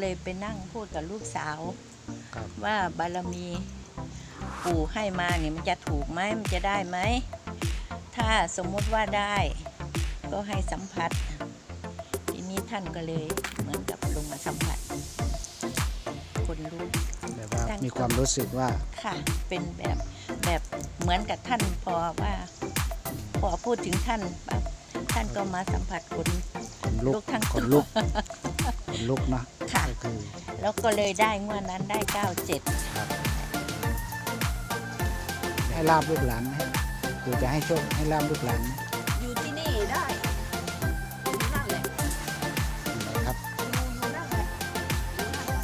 เลยไปนั่งพูดกับลูกสาวครับว่าบารมีปู่ให้มาเนี่ยมันจะถูกไหมมันจะได้ไหม ถ้าสมมุติว่าได้ก็ให้สัมผัส ทีนี้ท่านก็เลยเหมือนกับลงมาสัมผัส คนรู้แบบว่าตั้งมีความรู้สึกว่าค่ะ เป็นแบบแบบเหมือนกับท่านพอว่า พอพูดถึงท่านปั๊บท่านก็มาสัมผัสคนขนลุกลุกทั้งขนลุกขนลุกเนาะ ค่ะก็คือแล้วก็เลยได้งวดนั้นได้97ให้ลาบลูกหลานไหมคือจะให้โชคให้ลาบลูกหลานไหมอยู่ที่นี่ได้อยู่นั่นแหละนะครับอยู่อยู่นั่นแหละอยู่นั่นแห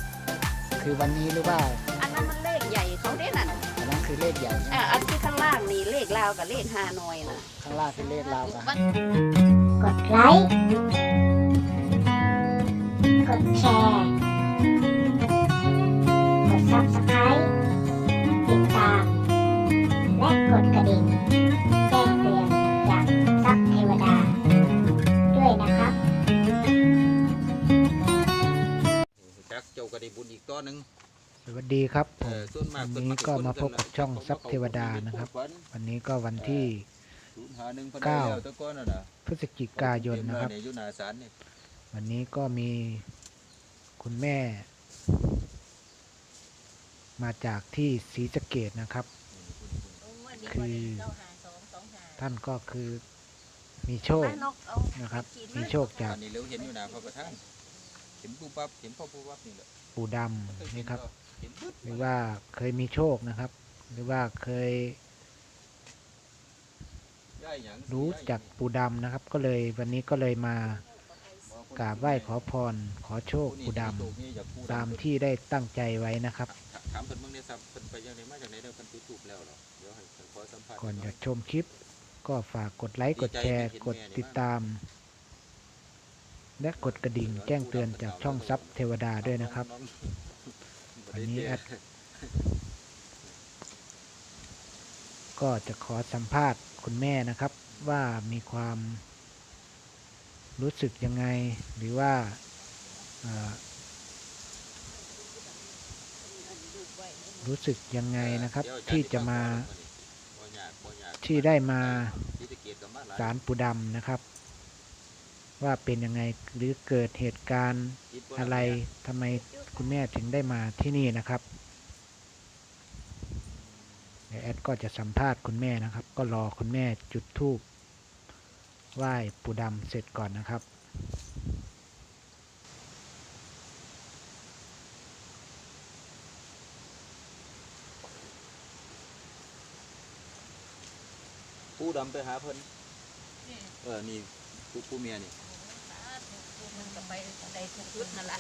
ละคือวันนี้หรือว่าอันนั้นมันเลขใหญ่เขาได้นั่นอันนั้นคือเลขใหญ่นะอะอันที่ข้างล่างนี่เลขลาวกับเลขฮานอยนะ ข้างล่างคือเลขลาวกันกดไลค์ กดแชร์ กเจ้าก็ได้บุญอีกต่อหนึ่งสวัสดีครับผเอมอส่วนมากวันนี้ก็มาพบกับช่องทรัพย์เทวดานะครับ วันนี้ก็วันที่ เก้าตะก้อนน่ะนะพฤศจิกายนนะครับเยอยู่หน้าศาลนี่วันนี้ก็มีคุณแม่ มาจากที่ศรีสะเกดนะครับ คือ ท่านก็คือมีโชค นะครับ มีโชคจาก อันนี้เราเห็นอยู่หน้าพระประธานเห็นผู้ปั๊บเห็นพ่อผู้ปั๊บนี่แหละ ปู่ดำนี่ครับ หรือว่าเคยมีโชคนะครับ หรือว่าเคย รู้จักปู่ดำนะครับ ก็เลยวันนี้ก็เลยมากราบไหว้ขอพร ขอโชคปู่ดำตามที่ได้ตั้งใจไว้นะครับถามเพิ่นเบิ่งได้ซับเพิ่นไปยังไดมาจากไหนเด้อเพิ่นจุดธูปแล้วหรอเดี๋ยวให้เพิ่นขอสัมภาษณ์ก่อนจะชมคลิป ก็ฝากกดไลค์กดแชร์กดติดตาม และกดกระดิ่งแจ้งเตือนจากช่องซับเทวดาด้วยนะครับวันนี้แอดก็จะขอสัมภาษณ์คุณแม่นะครับ ว่ามีความรู้สึกยังไง หรือว่าออรู้สึกยังไงนะครับ ที่จะมาที่ได้มาสารปูดำนะครับ ว่าเป็นยังไงหรือเกิดเหตุการณ์อะไรทำไมคุณแม่ถึงได้มาที่นี่นะครับแอดก็จะสัมภาษณ์คุณแม่นะครับ ก็รอคุณแม่จุดธูปไหว้ปูดำเสร็จก่อนนะครับผู้ดำไปหาเพิ่นเออ นี่ผู้ผู้เมียนี่ ไปได้ทุกชุดนั่นแหละ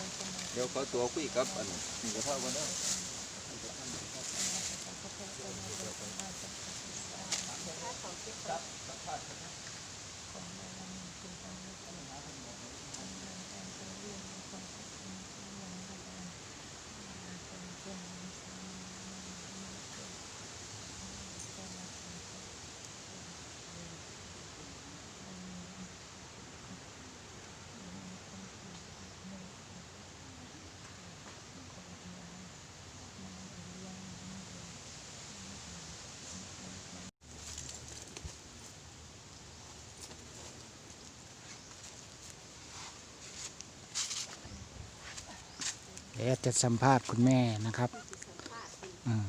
เดี๋ยวขอตัวคุยกับอันนี่ก็เท่ากันเด้อเดี๋ย แอดจะสัมภาษณ์คุณแม่นะครับอืม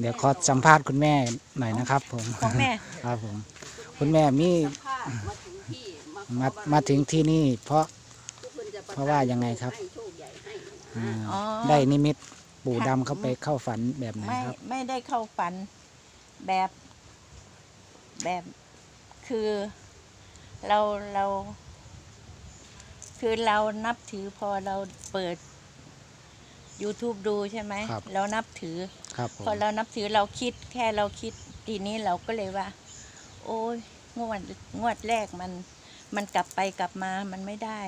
เดี๋ยวขอสัมภาษณ์คุณแม่หน่อยนะครับ ผมของแม่ ครับผม คุณแม่มีผ้ามาถึงที่มามามาถึงที่นี่ เพราะทุกคนจะเพราะว่ายังไงครับให้โชคใหญ่ให้อ่าอ๋อ ได้นิมิตปู่ค่ะดำเข้าไปเข้าฝันแบบไหนไม่ครับ ไม่ได้เข้าฝันแบบ แบบคือ เราเรา คือเรานับถือพอเราเปิด YouTube ดูใช่ไหมครับเรานับถือ ครับผม พอเรานับถือเราคิดแค่เราคิดทีนี้เราก็เลยว่า โอ้ยงวดงวดแรกมันมันกลับไปกลับมามันไม่ได้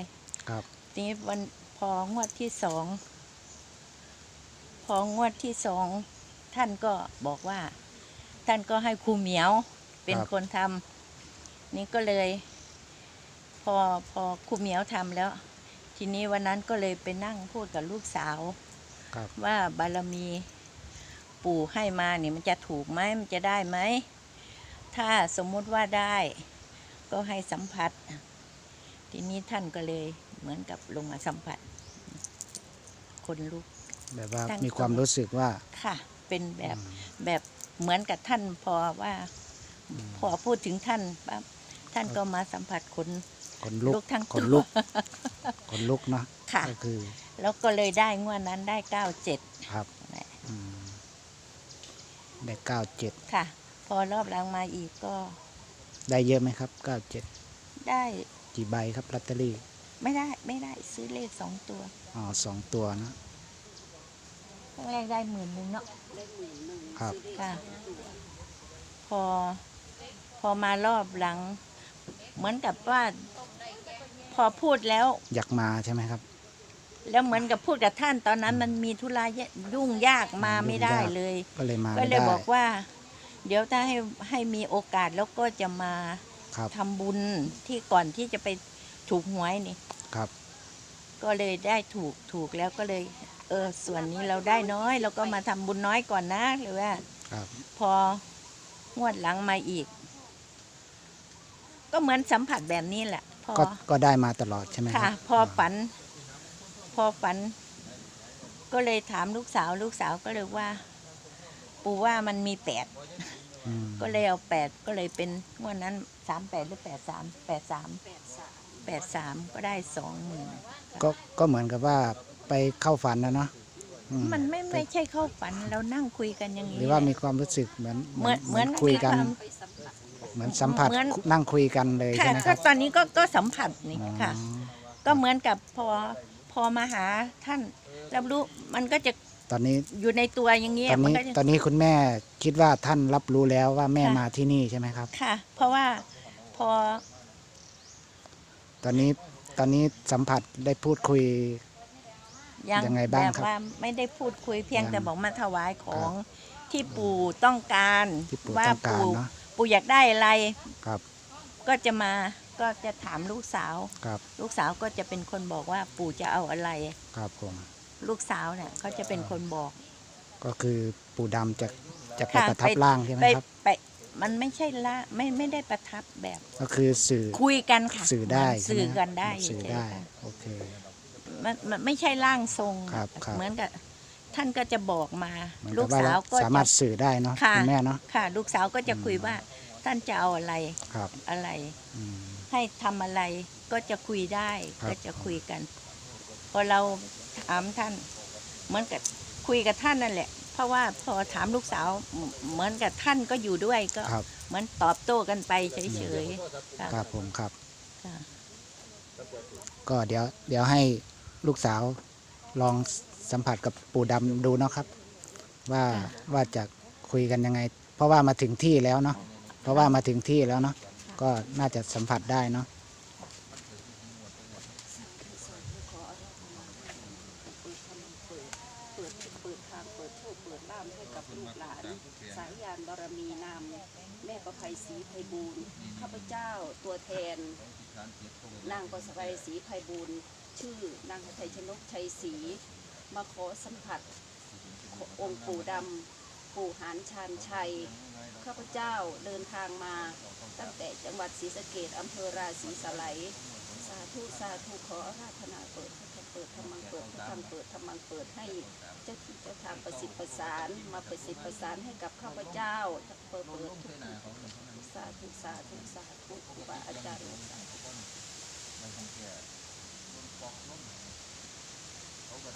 ครับ ทีนี้วันพองวดที่สองพองวดที่สองท่านก็บอกว่า ท่านก็ให้ครูเหมียวเป็นคนทำนี่ก็เลย พอพอครูเหมียวทำแล้วททีนี้วันนั้นก็เลยไปนั่งพูดกับลูกสาว ครับ ว่าบารมีปู่ให้มาเนี่ยมันจะถูกไหมมันจะได้ไหม ถ้าสมมุติว่าได้ ก็ให้สัมผัส ทีนี้ท่านก็เลยเหมือนกับลงมาสัมผัส คนลุก แบบว่าตั้งมีความรู้สึกว่าค่ะ เป็นแบบอืมแบบเหมือนกับท่านพอว่า พอพูดถึงท่านปั๊บท่านก็มาสัมผัสคน คนลุกลุกทั้งคนตัวลุกคนลุกเนาะค่ะ ก็คือ แล้วก็เลยได้งวดนั้นได้เก้าเจ็ดครับอืมได้เก้าเจ็ดค่ะ พอรอบหลังมาอีกก็ได้เยอะไหมครับเก้าเจ็ดได้กี่ใบครับลอตเตอรี่ไม่ได้ไม่ได้ซื้อเลขสองตัวอ๋อสองตัวเนอะครั้งแรกได้หมื่นหนึ่งเนาะได้หมื่นหนึ่งครับซื้อได้ค่ะสองตัวพอ พอมารอบหลัง เหมือนกับว่า พอพูดแล้ว อยากมาใช่ไหมครับ แล้วเหมือนกับพูดกับท่านตอนนั้น มันมีธุระยุ่งยากมาไม่ได้ยุ่งยากเลย ก็เลยมาก็ไม่เลยได้บอกว่า เดี๋ยวถ้าให้ให้มีโอกาสแล้วก็จะมาครับทำบุญที่ก่อนที่จะไปถูกหวยนี่ครับ ก็เลยได้ถูกถูกแล้วก็เลย เออส่วนนี้เราได้น้อยเราก็มาทำบุญน้อยก่อนนะหรือว่าครับพองวดหลังมาอีก ก็เหมือนสัมผัสแบบนี้แหละ พอก็ก็ได้มาตลอดใช่ไหมคค่ะ รับพอฝัน พอฝัน ก็เลยถามลูกสาว ลูกสาวก็เลยว่า ปู่ว่ามันมีแปด อืมก็เลยเอาแปดก็เลยเป็นงวดนั้นสามแปดหรือแปดสามแปดสามแปดสามแปดสามก็ได้สองหมื่นก็ก็เหมือนกับว่าไปเข้าฝันนะเนาะอืมันไม่ปไม่ใช่เข้าฝันเรานั่งคุยกันอย่างหนี้รือว่าแหละมีความรู้สึกเหมือนเหมือนเหมือนคุยกัน มีความไปสัมผัส เหมือนสัมผัสเหมือน นั่งคุยกันเลยค่ะใช่ไหมคก็รับ ตอนนี้ก็ก็สัมผัสนี่อ๋อค่ะ ก็เหมือนกับพอพอมาหาท่านรับรู้มันก็จะตอนนี้อยู่ในตัวอย่างเงี้ยตอนมันนี้ก็จะ ตอนนี้คุณแม่คิดว่าท่านรับรู้แล้วว่าแม่ค่ะ มาที่นี่ใช่ไหมครับ ค่ะ เพราะว่าพอตอนนี้ตอนนี้สัมผัสได้พูดคุย ยังยังไงบ้างแบบครับว่าไม่ได้พูดคุยเพียงยังแต่บอกมาถวายของที่ปู่ต้องการที่ปู่ว่าต้องการปู่เนาะ ปู่อยากได้อะไร ครับ ก็จะมาก็จะถามลูกสาว ครับ ลูกสาวก็จะเป็นคนบอกว่าปู่จะเอาอะไร ครับผม ลูกสาวเนี่ยเขาจะเป็นคนบอก ก็คือปู่ดำจะจะไปค่ะประทับไป ร่างใช่ไหมไปครับ ไปมันไม่ใช่ละไม่ไม่ได้ประทับแบบ ก็คือสื่อคุยกันค่ะสื่อได้เหมือนใช่ไหมสื่อกันได้สื่อเฉยๆได้ ค่ะโอเค มันมันไม่ใช่ร่างทรงครับครับ เหมือนกับ ท่านก็จะบอกมา เหมือนลูกับกว่าสาวก็สามารถจะสื่อได้เนาะค่ะคุณแม่เนาะ ค่ะ ลูกสาวก็จะอืมคุยว่าท่านจะเอาอะไรครับอะไร อืม ให้ทำอะไรก็จะคุยได้ครับ ก็จะคุยกัน พอเราถามท่านเหมือนกับคุยกับท่านนั่นแหละ เพราะว่าพอถามลูกสาวเหมือนเหมือนกับท่านก็อยู่ด้วยก็ครับเหมือนตอบโต้กันไปเฉยๆค่ะครับผมครับ ค่ะก็เดี๋ยวเดี๋ยวให้ลูกสาวลอง สัมผัสกับปู่ดำดูเนาะครับ ว่าว่าจะคุยกันยังไง เพราะว่ามาถึงที่แล้วเนาะเพราะว่ามาถึงที่แล้วเนาะก็น่าจะสัมผัสได้เนาะเปิดทางเปิดโชคเปิดลามให้กับลูกหลานสายยานบารมีนามแม่ประภัยศรีไพบูลข้าพเจ้าตัวแทน นางประภัยศรีไพบูลชื่อนางไทยชนกชัยศรี มาขอสัมผัสองค์ปู่ดำปู่หานชานชัย ข้าพเจ้าเดินทางมา ตั้งแต่จังหวัดศรีสะเกดอำเภอราศีสไลยสาธุสาธุขออาราธนาเปิดพุทธเปิดธรรมังเปิดพุทธังเปิดธรรมังเปิดให้เจ้าที่เจ้าทางประสิทธิ์ประสานมาประสิทธิ์ประสานให้กับข้าพเจ้าเปิดเปิดทุกสาธุสาธุสาธุครูบาอาจารย์สาธุ satu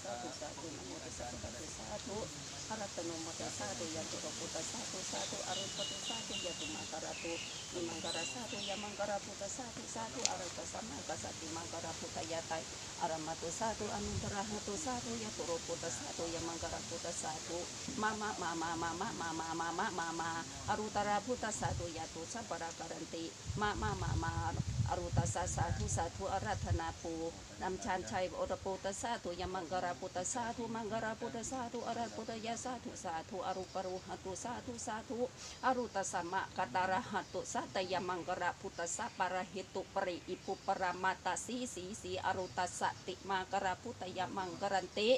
satu satu satu satu satu yang satu satu satu satu yang puta satu satu mangkara puta satu satu satu puta satu mama mama mama mama mama mama arutara puta satu yang tu sabara mama mama อรุตสาสาธุสาธุอรัธนาภูนำชานชัยอรปุตสาธุยมังกราปุตสาธุมังกราปุตสาธุอรัปุตยาสาธุสาธุอรุปรุหตุสาธุสาธุอรุตสัมมะกตารหัตุสัตยมังกราปุตสะปะระหิตุปริอิปุปรมาตสีสีสีอรุตสติมังกราปุตยมังกรันติ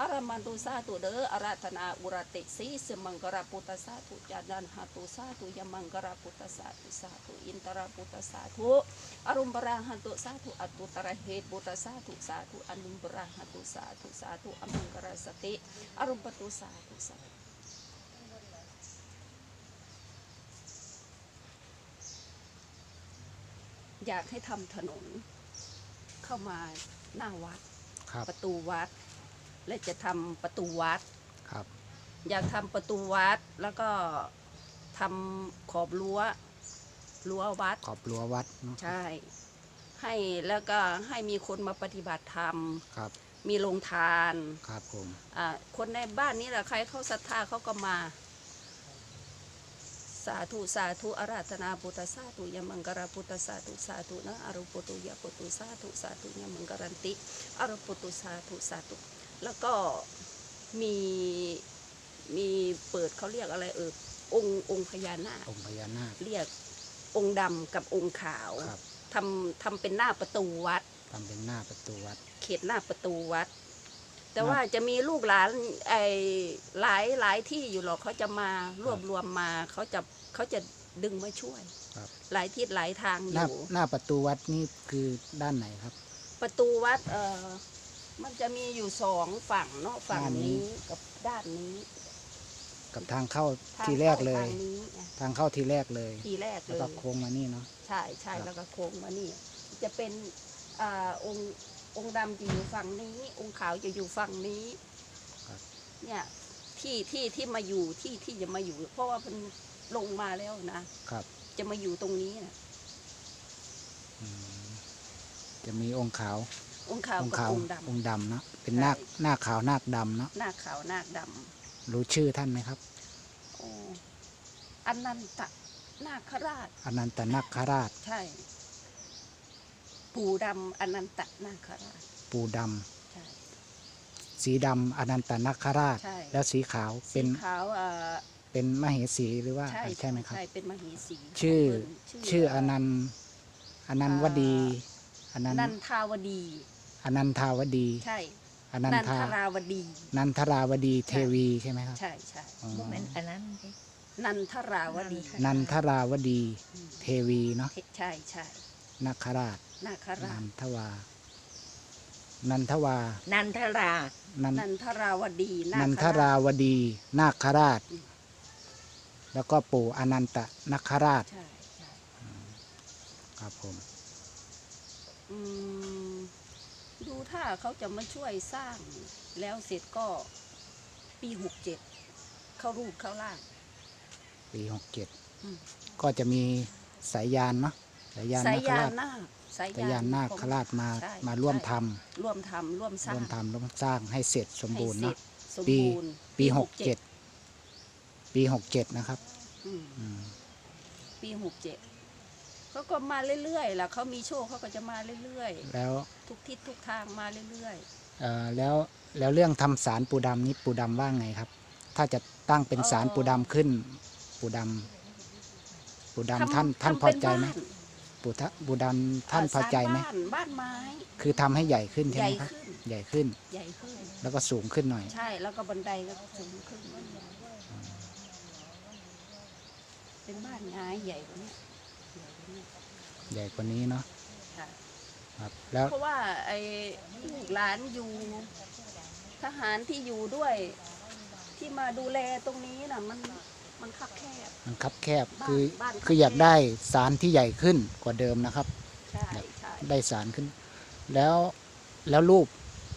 อารมันตุสาธุเดอรัธนาอุรติสีสมังกราปุตสาธุจานันหตุสาธุยมังกราปุตสาธุสาธุอินทราปุตสาธุ อรุมบราหันตุสาธุอัตุตระเหตุปุตสาธุสาธุอนุมบราหันตุสาธุสาธุอมังกราสติอรุมปตุสาธุสาธุอยากให้ทำถนนเข้ามาหน้าวัดครับประตูวัด และจะทำประตูวัดครับอยากทำประตูวัดแล้วก็ทำขอบรั้ว รั้ววัด ขอบรั้ววัดเนาะใช่ ให้แล้วก็ให้มีคนมาปฏิบัติธรรม ครับ มีโรงทานครับผมอ่าคนในบ้านนี้แหละใครเข้าศรัทธาเขาก็มา สาธุสาธุอาราธนาพุทธสาธุยมังกรพุทธสาธุสาธุนะอรุปตุยาปตุสาธุสาธุยมังกรันติอรุปตุสาธุสาธุแล้วก็มีมีเปิดเขาเรียกอะไรเออองค์องค์พญานาคองค์พญานาคเรียก องค์ดำกับองค์ขาวครับ ทำทำเป็นหน้าประตูวัด ทำเป็นหน้าประตูวัด เขตหน้าประตูวัด แต่ครับว่าจะมีลูกหลานไอ้หลายหลายที่อยู่หรอกเขาจะมารวบรวมมาเขาจะเขาจะดึงมาช่วย ครับ หลายทิศหลายทางอหน้ายู่ หน้าประตูวัดนี่คือด้านไหนครับ ประตูวัดเออมันจะมีอยู่สองฝั่งเนาะฝั่งด้านนี้ นี้กับด้านนี้ กับทางเข้าทางทีแรกเลยข้าทางนี้ไงทางเข้าทีแรกเลย ทีแรกแล้วเลก็ยโค้งมานี่เนาะ ใช่ใช่ครับ แล้วก็โค้งมานี่ จะเป็นอ่าองค์องค์ดำจะอยู่ฝั่งนี้ องค์ขาวจะอยู่ฝั่งนี้ครับเนี่ยที่ที่ที่มาอยู่ที่ที่จะมาอยู่ เพราะว่ามันลงมาแล้วนะครับจะมาอยู่ตรงนี้นะอืมจะมีองค์ขาวองค์ขาวองค์กับขาวองค์ดองค์ดำเนาะเป็นใช่นาคหน้าขาวนาคดำเนาะำหน้าขาวหน้าด รู้ชื่อท่านไหมครับำโอ้อนันตนาคราช อนันตนาคราช ใช่ ปู่ดำอนันตนาคราช ปูดใช่ำสีดำอนันตนาคราช ใช่ แล้วสีขาวเป็สีนขาวอ่าเป็นมเหสีหรือว่าใช่ใช่ไหมครับ ใช่เป็นมเหสีชื่อของเพิ่นชื่ออนันต์อนันต์วดีอนันนันต์ทาวดี อนันทาวดี ใช่ อนันนันทาทราวดี นันทราวดีเทวีใช่ไหมครับ ใช่ใช่อ๋อ บ่แม่นอันนั้นดินันทราวดีนันทราวดีอืมเทวีเนาะใช่ใช่นาคราชนาครานัชนทวา นันทวา นันทรา นันนันทราวดีาคนันทราวดีนาคราชอืมแล้วก็ปู่อนันตนาคราชใช่ใช่ครับผม อืมดู ถ้าเขาจะมาช่วยสร้างแล้วเสร็จก็ปีหกเจ็ดเข้ารูปเข้าล่าง ปีหกเจ็ดอืม ก็จะมีสายยานเนาะสายยานสายนาคยาราชนาคสายสายยานนาคราชมาใช่มาร่วมใช่ ทำร่วมทำร่วมสร้างร่วมทำร่วมสร้างให้เสร็จสมบูรณ์ให้เนาะเสร็จสมปี บูรณ์ปีหกเจ็ดปีหกเจ็ดนะครับอืม อืมปีหกเจ็ดเขาก็มาเรื่อยๆแหละเขามีโชคเขาก็จะมาเรื่อยแล้วๆ ทุกทิศทุกทางมาเรื่อยเอ่อแล้วแล้วเรื่องทำสารปูดำนี้ปูดำว่าไงครับ ถ้าจะตั้งเป็นสารปูดำขึ้น ปูดำปูๆดำทำท่านท่านทำพอเป็นใจไหมบ้านปูทะปูดำท่านเอ่อพอใจไหมสร้างบ้านบ้านไม้คือทำให้ใหญ่ขึ้นใช่ใหไหญ่มครับ ขึ้นใหญ่ขึ้นใหญ่ขึ้น แล้วก็สูงขึ้นหน่อย ใช่แล้วก็บันไดก็สูงขึ้นเป็นบ้านไม้ใหญ่กว่านี้ใหญ่กว่านี้ใหญ่กว่านี้เนาะค่ะ ครับ แล้วเพราะว่าไอ้ลูกหลานอยู่ทหารที่อยู่ด้วย ที่มาดูแลตรงนี้น่ะมันมันคับแคบ มันคับแคบบ้านคือบ้านคับคืออยากแคบได้สารที่ใหญ่ขึ้นกว่าเดิมนะครับ ใช่ใช่ได้สารขึ้น แล้วแล้วรูป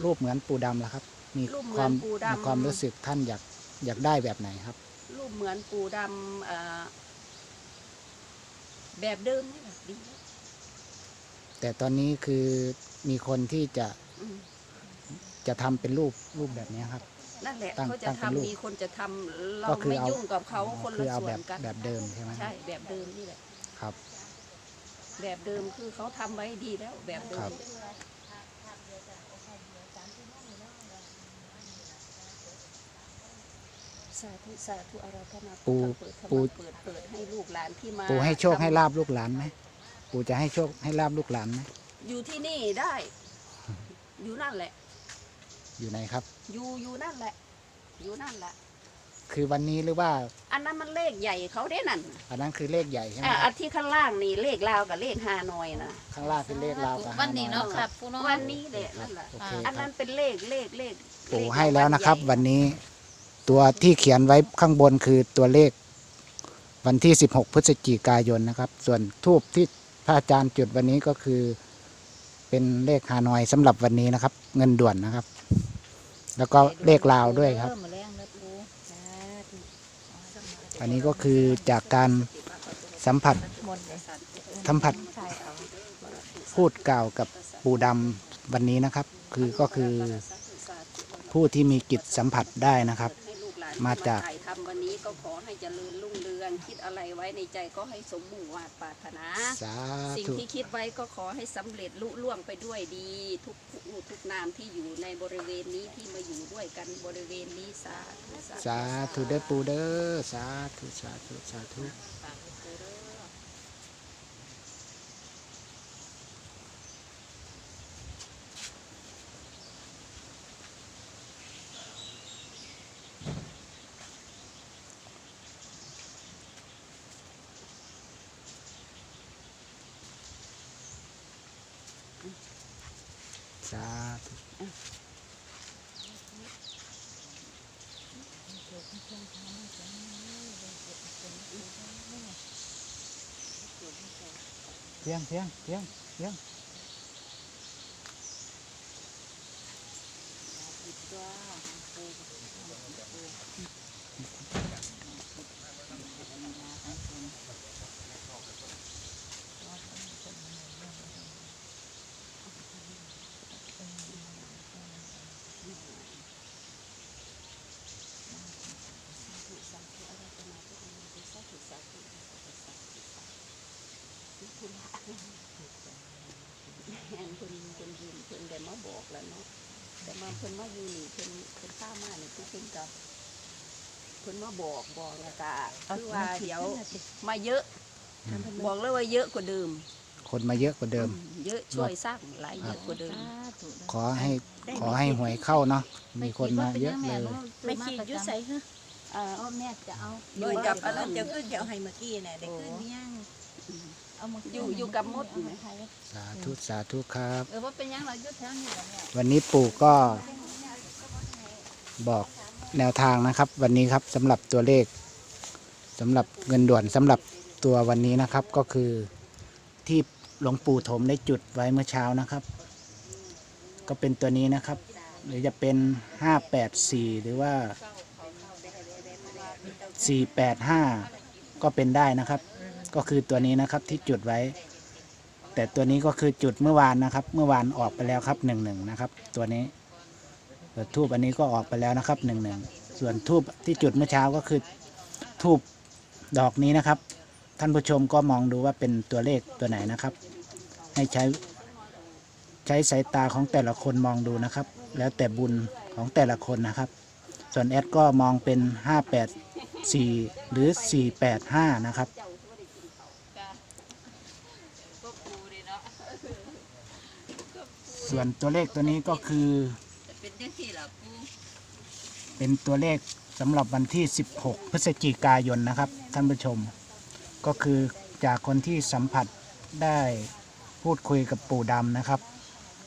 รูปเหมือนปูดำล่ะครับ มีรูปเหมืคอวามนปูมีดำความรู้สึกท่านอยากอยากได้แบบไหนครับ รูปเหมือนปูดำเอ่อแบบเดิมนี่แหละดี แต่ตอนนี้คือมีคนที่จะอืมจะทำเป็นรูปรูปแบบนี้ครับ นั่นแหละตั้งเขาจะตั้งเป็นรูป ทำมีคนจะทำเราก็คือไม่เอายุ่งกับเขาคนคืละอเอาส่วแบนบกันแบบเดิมใช่ไหมใช่แบบเดิมนี่แหละ ครับ แบบเดิมคือเขาทำไว้ดีแล้วแบบเดิครัมบ สาธุสาธุอาราธนาปู่เปิดปู่ เปิดเปิดให้ลูกหลานที่มาปู่ให้โชคให้ลาบลูกหลานไหม ปู่จะให้โชคให้ลาบลูกหลานไหมอยู่ที่นี่ได้ อยู่นั่นแหละ อยู่ไหนครับ อยู่อยู่นั่นแหละ อยู่นั่นแหละ คือวันนี้หรือว่า อันนั้นมันเลขใหญ่เขาได้นั่นอันนั้นคือเลขใหญ่ใช่ไหมอะคอัรับนที่ข้างล่างนี่เลขลาวกับเลขฮานอยนะข้างล่างเป็นเลขลาวกับวันนี้ฮเนาะอยครับปูเนาะ วันนี้แหละนั่นแหละโอเคอันครันั้บนเป็นเลขเลขเลขปู่เลขให้แล้วนะครับใหญ่วันนี้ตัวที่เขียนไว้ข้างบนคือตัวเลข วันที่ 16 พฤศจิกายนนะครับ ส่วนทูบที่ พระอาจารย์จุดวันนี้ก็คือ เป็นเลขฮานอยสำหรับวันนี้นะครับ เงินด่วนนะครับ แล้วก็เลขลาวด้วยครับ อันนี้ก็คือจากการสัมผัสสัมผัสพูดกล่าวกับปู่ดำวันนี้นะครับ คือก็คือผู้ที่มีจิตสัมผัสได้นะครับ มาจากถ่ายทำวันนี้ก็ขอให้เจริญรุ่งเรือง คิดอะไรไว้ในใจก็ให้สมมุ่งวาดปรารถนา สาสิ่งธุที่คิดไว้ก็ขอให้สำเร็จลุล่วงไปด้วยดี ทุกผู้ทุกนามที่อยู่ในบริเวณนี้ที่มาอยู่ด้วยกันบริเวณนี้สาธุสาธุเด้อปู่เด้อสาธุสาธุสาธุ ส พียงเพียงเพียงเพียง แห่งเพิ่นเพิ่นยืนเพิ่นได้มาบอกแล้วเนาะแต่มา เพิ่นมาอยู่นี่เพิ่นเพิ่นข้ามานี่คือเพิ่นกับเพิ่นมาบอกบอกแล้วก็คือว่าเดี๋ยวมาเยอะ บอกเลยว่าเยอะกว่าเดิมคนมาเยอะกว่าเดิม เยอะช่วยสร้างหลายเยอะกว่าเดิมสาธุขอให้ขอให้หวยเข้าเนาะมีคนมาเยอะเลยไม่ขีดอยุ่ใส่ฮะอ่าเอาแม่จะเอาอยู่กับอันนั้นจะขึ้นเดี๋ยวให้เมื่อกี้น่ะได้ขึ้นยัง เอามาอยู่อยู่กับมด เอามาให้สาธุสาธุครับ เออว่าเป็นหยังเราอยู่แถวนี้แหละแม่วันนี้ปู่ก็บอกแนวทางนะครับ วันนี้ครับสำหรับตัวเลขสำหรับเงินด่วนสำหรับตัววันนี้นะครับก็คือที่หลวงปู่ถมได้จุดไว้เมื่อเช้านะครับ ก็เป็นตัวนี้นะครับ หรือจะเป็น 584 หรือว่า 485 ก็เป็นได้นะครับ ก็คือตัวนี้นะครับที่จุดไว้ แต่ตัวนี้ก็คือจุดเมื่อวานนะครับ เมื่อวานออกไปแล้วครับหนึ่งหนึ่งนะครับ ตัวนี้ส่วนทูบอันนี้ก็ออกไปแล้วนะครับหนึ่งหนึ่งส่วนทูบที่จุดเมื่อเช้าก็คือทูบดอกนี้นะครับ ท่านผู้ชมก็มองดูว่าเป็นตัวเลขตัวไหนนะครับ ให้ใช้ใช้สายตาของแต่ละคนมองดูนะครับ แล้วแต่บุญของแต่ละคนนะครับ ส่วนแอดก็มองเป็น 584 หรือ 485 นะครับ ส่วนตัวเลขตัวนี้ก็คือ เป็นจังซี่ล่ะปูเป็นตัวเลขสำหรับวันที่ 16 พฤศจิกายนนะครับ ท่านผู้ชม ก็คือจากคนที่สัมผัสได้พูดคุยกับปู่ดำนะครับ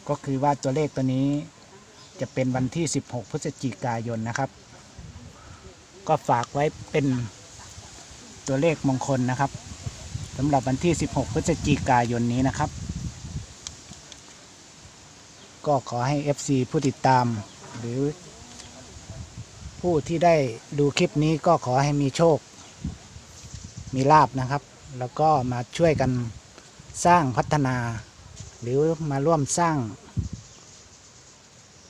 ก็คือว่าตัวเลขตัวนี้จะเป็นวันที่ 16 พฤศจิกายนนะครับ ก็ฝากไว้เป็นตัวเลขมงคลนะครับสำหรับวันที่ 16 พฤศจิกายนนี้นะครับ ก็ขอให้ FC ผู้ติดตาม หรือ ผู้ที่ได้ดูคลิปนี้ก็ขอให้มีโชค มีลาบนะครับ แล้วก็มาช่วยกันสร้างพัฒนา หรือมาร่วมสร้าง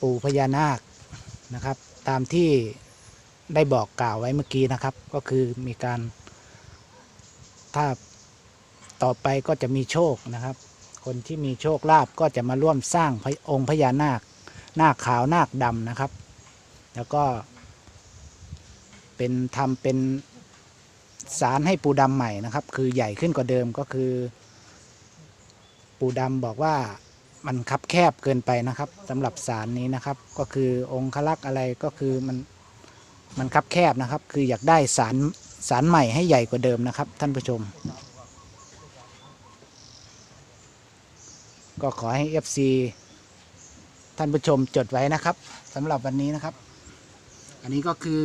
ปู่พญานาคนะครับ ตามที่ได้บอกกล่าวไว้เมื่อกี้นะครับ ก็คือมีการถ้าต่อไปก็จะมีโชคนะครับ คนที่มีโชคลาภก็จะมาร่วมสร้างองค์พญานาคนาคขาวนาคดำนะครับ แล้วก็ เป็นทำเป็นสารให้ปูดำใหม่นะครับ คือใหญ่ขึ้นกว่าเดิมก็คือ ปูดำบอกว่ามันคับแคบเกินไปนะครับสำหรับสารนี้นะครับ ก็คือองค์คลักษ์อะไรก็คือมันมันคับแคบนะครับ คืออยากได้สารสารใหม่ให้ใหญ่กว่าเดิมนะครับ ท่านผู้ชม ก็ขอให้ FC ท่านผู้ชมจดไว้นะครับสำหรับวันนี้นะครับ อันนี้ก็คือ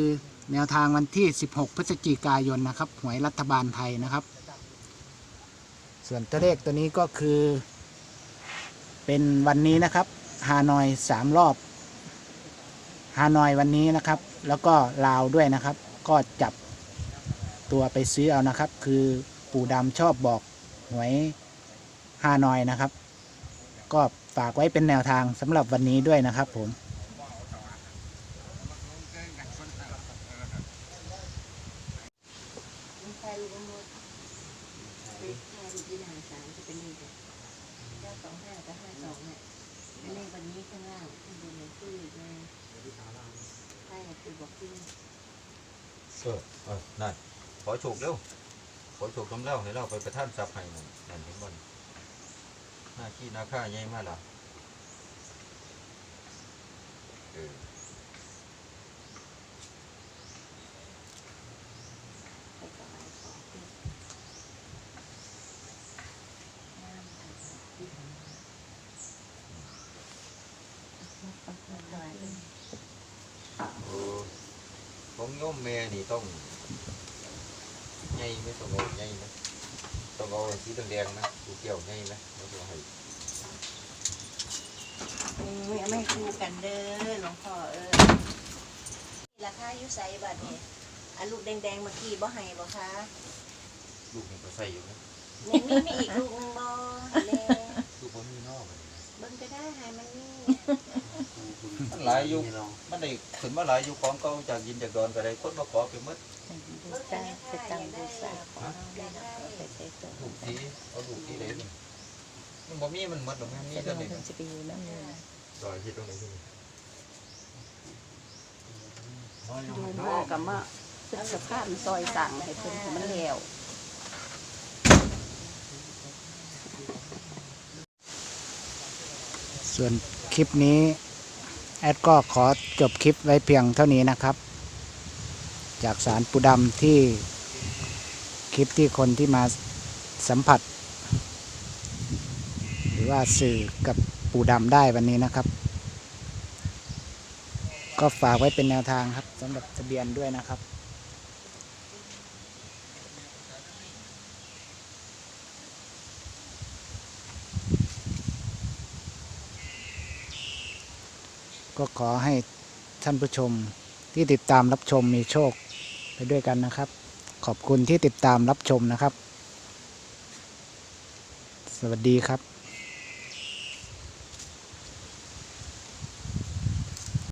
แนวทางวันที่ 16 พฤศจิกายนนะครับ หวยรัฐบาลไทยนะครับ ส่วนตัวเลขตัวนี้ก็คือ เป็นวันนี้นะครับฮานอยสามรอบฮานอยวันนี้นะครับ แล้วก็ลาวด้วยนะครับ ก็จับตัวไปซื้อเอานะครับ คือปู่ดำชอบบอกหวยฮานอยนะครับ ก็ฝากไว้เป็นแนวทางสำหรับวันนี้ด้วยนะครับผมเออเนี่ยอันนี้วันนี้ข้างล่างข้างบนเนี่ยคือมาใช่คือบอกที่เออเออนั่นขอโชคเร็วขอโชคทำเล่าให้เราไปประท่านทรัพย์ให้นั่นนั่นเห็นบ่น หน้าขี้หน้าข้าใหญ่มากล่ะเออไปถวายของที่เออของโยมแม่นี่ต้องใหญ่ไหมต้องเอาใหญ่ไหม ต้องเอาสีแดงๆนะดูเกี่ยวใหญ่ไหมแล้วก็ให้ไม่ไม่คู่กันเด้อหลวงพ่อเออราคาอยู่ไสบัดนี้อันลูกแดงๆเมื่อกี้บ่ให้บ่คะลูกนี่ก็ใส่อยู่นะนี่มีมีอีกลูกนึงบ่แน่ลูกผมมีนอกมันเบิ่งก็ได้ให้มันมี มันหลายอยู่มันได้ขึ้นมาหลายอยู่ของเก่าจากยินจากดอนก็ได้คนมาขอไปหมดดูตั้งจะตั้งดูซาของเราได้นะเอาไปใส่ตัวลูกทีเอาลูกทีเลยนี่มันบ่มีมันหมดหรอกมันมีจะแต่ลงเด็กมันจะไปอยู่นั่นเลยนะดอยที่ตรงไหนที่นี่ดูมากับมาเป็นสะพานซอยสั่งให้เพิ่นให้มันแล้วส่วนคลิปนี้ แอดก็ขอจบคลิปไว้เพียงเท่านี้นะครับ จากสารปูดำที่คลิปที่คนที่มาสัมผัส หรือว่าสื่อกับปูดำได้วันนี้นะครับ ก็ฝากไว้เป็นแนวทางครับสำหรับทะเบียนด้วยนะครับ ก็ขอให้ท่านผู้ชมที่ติดตามรับชมมีโชคไปด้วยกันนะครับ ขอบคุณที่ติดตามรับชมนะครับ สวัสดีครับ